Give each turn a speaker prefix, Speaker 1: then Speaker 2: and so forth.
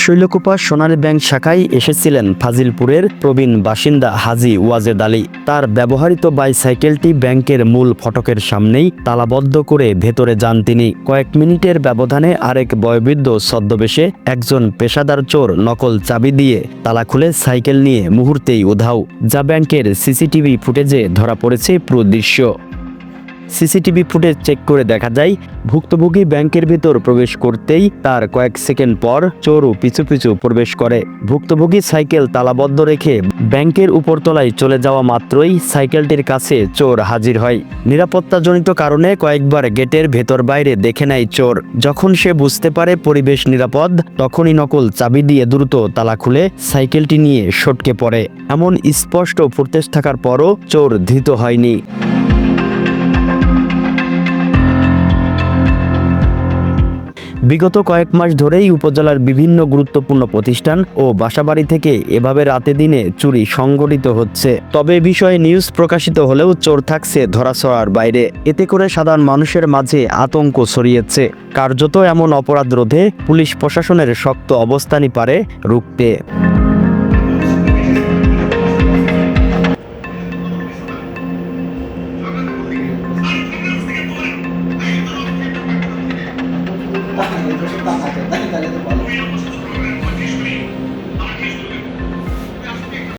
Speaker 1: শৈলকুপা সোনালী bank শাখায় এসেছিলেন ফাজিলপুরের প্রবীণ বাসিন্দা হাজি ওয়াজেদ আলী। তার ব্যবহৃত বাইসাইকেলটি ব্যাংকের মূল ফটকের সামনেই তালাবদ্ধ করে ভেতরে যান তিনি। কয়েক মিনিটের ব্যবধানে আরেক বয়বৃদ্ধ ছদ্মবেশে একজন পেশাদার চোর নকল চাবি দিয়ে তালা খুলে সাইকেল নিয়ে মুহূর্তেই উধাও, যা ব্যাংকের সিসিটিভি ফুটেজে ধরা পড়েছে পুরো দৃশ্য। সিসিটিভি ফুটেজ চেক করে দেখা যায়, ভুক্তভোগী ব্যাংকের ভিতর প্রবেশ করতেই তার কয়েক সেকেন্ড পর চোরও পিছু পিছু প্রবেশ করে। ভুক্তভোগী সাইকেল তালাবদ্ধ রেখে ব্যাংকের উপরতলায় চলে যাওয়া মাত্রই সাইকেলটির কাছে চোর হাজির হয়। নিরাপত্তাজনিত কারণে কয়েকবার গেটের ভেতর বাইরে দেখে নেয় চোর। যখন সে বুঝতে পারে পরিবেশ নিরাপদ, তখনই নকল চাবি দিয়ে দ্রুত তালা খুলে সাইকেলটি নিয়ে সটকে পড়ে। এমন স্পষ্ট ফুটেজ থাকার পরও চোর ধৃত হয়নি। বিগত কয়েক মাস ধরেই উপজেলার বিভিন্ন গুরুত্বপূর্ণ প্রতিষ্ঠান ও বাসাবাড়ি থেকে এভাবে রাতে দিনে চুরি সংগঠিত হচ্ছে। তবে বিষয়ে নিউজ প্রকাশিত হলেও চোর থাকছে ধরাছোঁয়ার বাইরে। এতে করে সাধারণ মানুষের মাঝে আতঙ্ক ছড়িয়েছে। কার্যত এমন অপরাধ রোধে পুলিশ প্রশাসনের শক্ত অবস্থানই পারে রুখতে।
Speaker 2: তাহলে তো ভালো